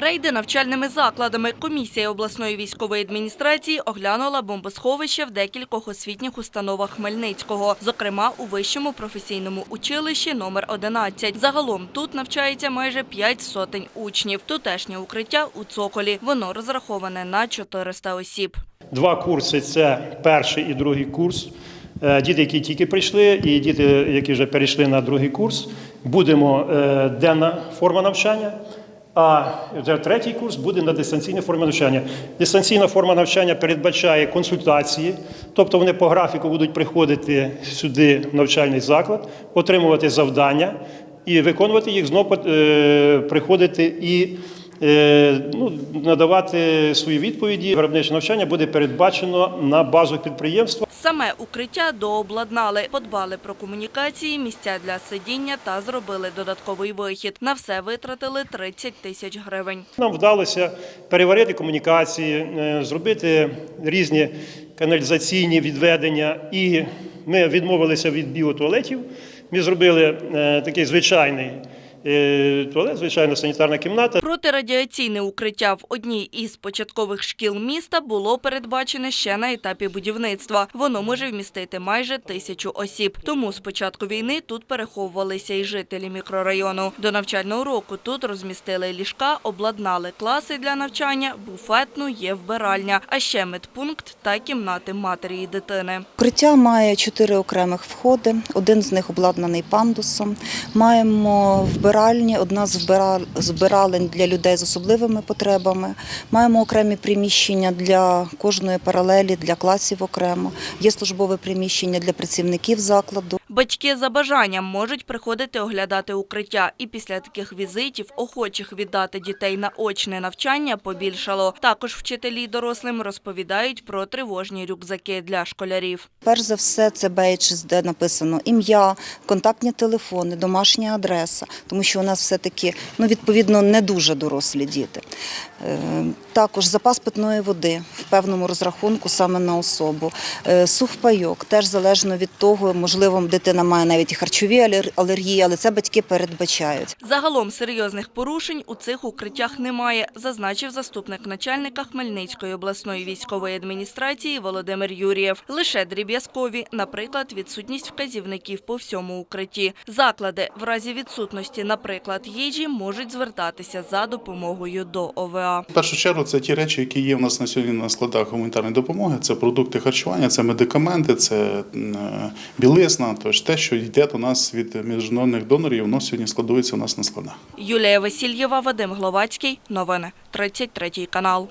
Рейди навчальними закладами. Комісія обласної військової адміністрації оглянула бомбосховище в декількох освітніх установах Хмельницького, зокрема у вищому професійному училищі номер 11. Загалом тут навчається майже 5 сотень учнів. Тутешнє укриття у цоколі. Воно розраховане на 400 осіб. Два курси це перший і другий курс. Е, Діти, які тільки прийшли, і діти, які вже перейшли на другий курс, будемо е, денна форма навчання. А вже третій курс буде на дистанційній формі навчання. Дистанційна форма навчання передбачає консультації, тобто вони по графіку будуть приходити сюди в навчальний заклад, отримувати завдання і виконувати їх, знову е, приходити і ну, надавати свої відповіді. Виробниче навчання буде передбачено на базу підприємства. Саме укриття дообладнали, подбали про комунікації, місця для сидіння та зробили додатковий вихід. На все витратили 30 тисяч гривень. Нам вдалося переварити комунікації, е, зробити різні каналізаційні відведення, і ми відмовилися від біотуалетів. Ми зробили е, такий звичайний е, туалет, звичайна санітарна кімната. Протирадіаційне укриття в одній із початкових шкіл міста було передбачене ще на етапі будівництва. Воно може вмістити майже тисячу осіб. Тому з початку війни тут переховувалися і жителі мікрорайону. До навчального року тут розмістили ліжка, обладнали класи для навчання, буфетну, є вбиральня, а ще медпункт та кімнати матері і дитини. Укриття має чотири окремих входи. Один з них обладнаний пандусом. Маємо вбиральні, одна з збиралень для людей з особливими потребами. Маємо окремі приміщення для кожної паралелі, для класів окремо. Є службове приміщення для працівників закладу. Батьки за бажанням можуть приходити оглядати укриття, і після таких візитів охочих віддати дітей на очне навчання побільшало. Також вчителі дорослим розповідають про тривожні рюкзаки для школярів. Перш за все, це бейджес, де написано ім'я, контактні телефони, домашня адреса, тому що у нас все-таки ну, відповідно не дуже дорослі діти. Е, Також запас питної води в певному розрахунку саме на особу. Е, Сухпайок теж залежно від того, можливо, дитина має навіть і харчові алер- алергії, але це батьки передбачають. Загалом серйозних порушень у цих укриттях немає, зазначив заступник начальника Хмельницької обласної військової адміністрації Володимир Юрієв. Лише дріб'язкові, наприклад, відсутність вказівників по всьому укритті. Заклади в разі відсутності, наприклад, їжі можуть звертатися за допомогою до ОВА. В першу чергу це ті речі, які є в нас на сьогодні на складах гуманітарної допомоги. Це продукти харчування, це медикаменти, це е, білизна. Тож те, що йде до нас від міжнародних донорів, воно сьогодні складується у нас на складах. Юлія Васильєва, Вадим Гловацький. Новини 33 канал.